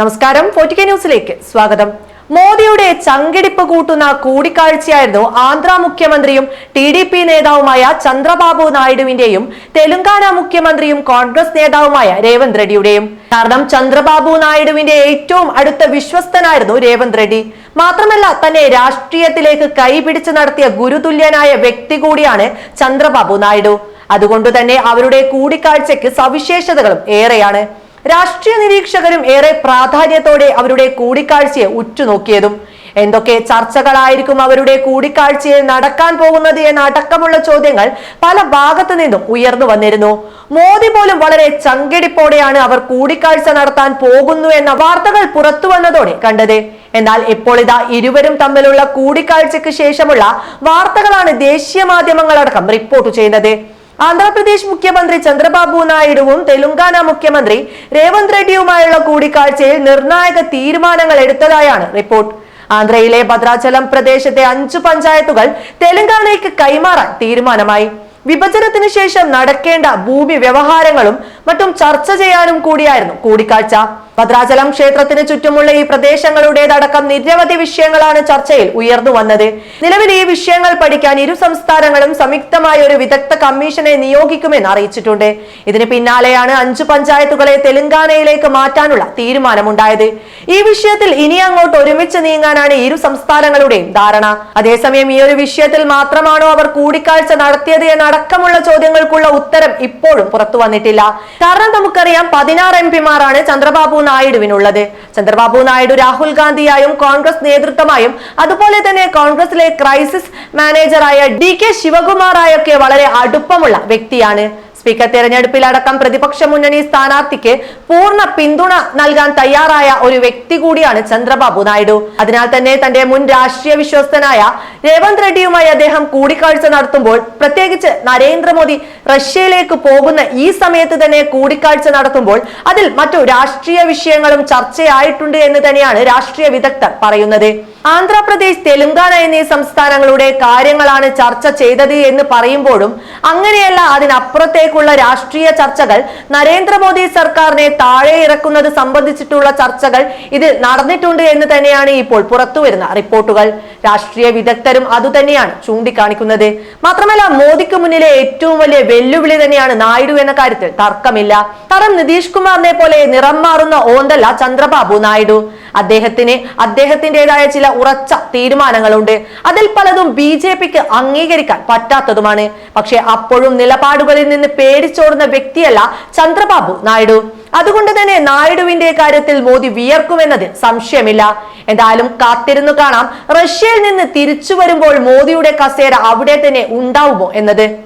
നമസ്കാരം. ഫോർട്ടിക്ക ന്യൂസിലേക്ക് സ്വാഗതം. മോദിയുടെ ചങ്കിടിപ്പ് കൂട്ടുന്ന കൂടിക്കാഴ്ചയായിരുന്നു ആന്ധ്ര മുഖ്യമന്ത്രിയും ടി ഡി പി നേതാവുമായ ചന്ദ്രബാബു നായിഡുവിന്റെയും തെലങ്കാന മുഖ്യമന്ത്രിയും കോൺഗ്രസ് നേതാവുമായ രേവന്ത് റെഡ്ഡിയുടെയും. കാരണം ചന്ദ്രബാബു നായിഡുവിന്റെ ഏറ്റവും അടുത്ത വിശ്വസ്തനായിരുന്നു രേവന്ത് റെഡ്ഡി. മാത്രമല്ല തന്നെ രാഷ്ട്രീയത്തിലേക്ക് കൈപിടിച്ച് നടത്തിയ ഗുരുതുല്യനായ വ്യക്തി കൂടിയാണ് ചന്ദ്രബാബു നായിഡു. അതുകൊണ്ട് തന്നെ അവരുടെ കൂടിക്കാഴ്ചയ്ക്ക് സവിശേഷതകളും ഏറെയാണ്. രാഷ്ട്രീയ നിരീക്ഷകരും ഏറെ പ്രാധാന്യത്തോടെ അവരുടെ കൂടിക്കാഴ്ചയെ ഉറ്റുനോക്കിയതും. എന്തൊക്കെ ചർച്ചകളായിരിക്കും അവരുടെ കൂടിക്കാഴ്ചയിൽ നടക്കാൻ പോകുന്നത് എന്ന അടക്കമുള്ള ചോദ്യങ്ങൾ പല ഭാഗത്തു നിന്നും ഉയർന്നു വന്നിരുന്നു. മോദി പോലും വളരെ ചങ്കിടിപ്പോടെയാണ് അവർ കൂടിക്കാഴ്ച നടത്താൻ പോകുന്നു എന്ന വാർത്തകൾ പുറത്തു വന്നതോടെ കണ്ടത്. എന്നാൽ ഇപ്പോൾ ഇതാ ഇരുവരും തമ്മിലുള്ള കൂടിക്കാഴ്ചയ്ക്ക് ശേഷമുള്ള വാർത്തകളാണ് ദേശീയ മാധ്യമങ്ങളടക്കം റിപ്പോർട്ട് ചെയ്യുന്നത്. ആന്ധ്രാപ്രദേശ് മുഖ്യമന്ത്രി ചന്ദ്രബാബു നായിഡുവും തെലുങ്കാന മുഖ്യമന്ത്രി രേവന്ത് റെഡ്ഡിയുമായുള്ള കൂടിക്കാഴ്ചയിൽ നിർണായക തീരുമാനങ്ങൾ എടുത്തതായാണ് റിപ്പോർട്ട്. ആന്ധ്രയിലെ ഭദ്രാചലം പ്രദേശത്തെ അഞ്ചു പഞ്ചായത്തുകൾ തെലങ്കാനയ്ക്ക് കൈമാറാൻ തീരുമാനമായി. വിഭജനത്തിന് ശേഷം നടക്കേണ്ട ഭൂമി വ്യവഹാരങ്ങളും മറ്റും ചർച്ച ചെയ്യാനും കൂടിയായിരുന്നു. കൂടിക്കാഴ്ച. ഭദ്രാചലം ക്ഷേത്രത്തിന് ചുറ്റുമുള്ള ഈ പ്രദേശങ്ങളുടേതടക്കം നിരവധി വിഷയങ്ങളാണ് ചർച്ചയിൽ ഉയർന്നു വന്നത്. നിലവിൽ ഈ വിഷയങ്ങൾ പഠിക്കാൻ ഇരു സംസ്ഥാനങ്ങളും സംയുക്തമായ ഒരു വിദഗ്ധ കമ്മീഷനെ നിയോഗിക്കുമെന്ന് അറിയിച്ചിട്ടുണ്ട്. ഇതിന് പിന്നാലെയാണ് അഞ്ചു പഞ്ചായത്തുകളെ തെലങ്കാനയിലേക്ക് മാറ്റാനുള്ള തീരുമാനമുണ്ടായത്. ഈ വിഷയത്തിൽ ഇനി അങ്ങോട്ട് ഒരുമിച്ച് നീങ്ങാനാണ് ഇരു സംസ്ഥാനങ്ങളുടെയും ധാരണ. അതേസമയം ഈ ഒരു വിഷയത്തിൽ മാത്രമാണോ അവർ കൂടിക്കാഴ്ച നടത്തിയത് എന്നടക്കമുള്ള ചോദ്യങ്ങൾക്കുള്ള ഉത്തരം ഇപ്പോഴും പുറത്തു വന്നിട്ടില്ല. കാരണം നമുക്കറിയാം പതിനാറ് എം പിമാരാണ് ചന്ദ്രബാബു നായിഡുവിനുള്ളത്. ചന്ദ്രബാബു നായിഡു രാഹുൽ ഗാന്ധിയായും കോൺഗ്രസ് നേതൃത്വമായും അതുപോലെ തന്നെ കോൺഗ്രസിലെ ക്രൈസിസ് മാനേജറായ ഡി കെ ശിവകുമാറായൊക്കെ വളരെ അടുപ്പമുള്ള വ്യക്തിയാണ്. സ്പീക്കർ തെരഞ്ഞെടുപ്പിലടക്കം പ്രതിപക്ഷ മുന്നണി സ്ഥാനാർത്ഥിക്ക് പൂർണ പിന്തുണ നൽകാൻ തയ്യാറായ ഒരു വ്യക്തി കൂടിയാണ് ചന്ദ്രബാബു നായിഡു. അതിനാൽ തന്നെ തന്റെ മുൻ രാഷ്ട്രീയ വിശ്വസ്തനായ രേവന്ത് റെഡ്ഡിയുമായി അദ്ദേഹം കൂടിക്കാഴ്ച നടത്തുമ്പോൾ പ്രത്യേകിച്ച് നരേന്ദ്രമോദി റഷ്യയിലേക്ക് പോകുന്ന ഈ സമയത്ത് തന്നെ കൂടിക്കാഴ്ച നടത്തുമ്പോൾ അതിൽ മറ്റു രാഷ്ട്രീയ വിഷയങ്ങളും ചർച്ചയായിട്ടുണ്ട് എന്ന് തന്നെയാണ് രാഷ്ട്രീയ വിദഗ്ധർ പറയുന്നത്. ആന്ധ്രാപ്രദേശ് തെലുങ്കാന എന്നീ സംസ്ഥാനങ്ങളുടെ കാര്യങ്ങളാണ് ചർച്ച ചെയ്തത് എന്ന് പറയുമ്പോഴും അങ്ങനെയല്ല അതിനപ്പുറത്തേക്കുള്ള രാഷ്ട്രീയ ചർച്ചകൾ നരേന്ദ്രമോദി സർക്കാരിനെ താഴെ ഇറക്കുന്നത് സംബന്ധിച്ചിട്ടുള്ള ചർച്ചകൾ ഇതിൽ നടന്നിട്ടുണ്ട് എന്ന് തന്നെയാണ് ഇപ്പോൾ പുറത്തുവരുന്ന റിപ്പോർട്ടുകൾ. രാഷ്ട്രീയ വിദഗ്ധരും അതുതന്നെയാണ് ചൂണ്ടിക്കാണിക്കുന്നത്. മാത്രമല്ല മോദിക്ക് മുന്നിലെ ഏറ്റവും വലിയ വെല്ലുവിളി തന്നെയാണ് നായിഡു എന്ന കാര്യത്തിൽ തർക്കമില്ല. കാരണം നിതീഷ് കുമാറിനെ പോലെ നിറം മാറുന്ന ഓന്തല്ല ചന്ദ്രബാബു നായിഡു. അദ്ദേഹത്തിന് അദ്ദേഹത്തിന്റെതായ ചില ഉറച്ച തീരുമാനങ്ങളുണ്ട്. അതിൽ പലതും ബി ജെ പിക്ക് അംഗീകരിക്കാൻ പറ്റാത്തതുമാണ്. പക്ഷെ അപ്പോഴും നിലപാടുകളിൽ നിന്ന് പേടിച്ചോടുന്ന വ്യക്തിയല്ല ചന്ദ്രബാബു നായിഡു. അതുകൊണ്ട് തന്നെ നായിഡുവിന്റെ കാര്യത്തിൽ മോദി വിയർക്കുമെന്നതിൽ സംശയമില്ല. എന്തായാലും കാത്തിരുന്നു കാണാം. റഷ്യയിൽ നിന്ന് തിരിച്ചു വരുമ്പോൾ മോദിയുടെ കസേര അവിടെ തന്നെ ഉണ്ടാവുമോ എന്നത്.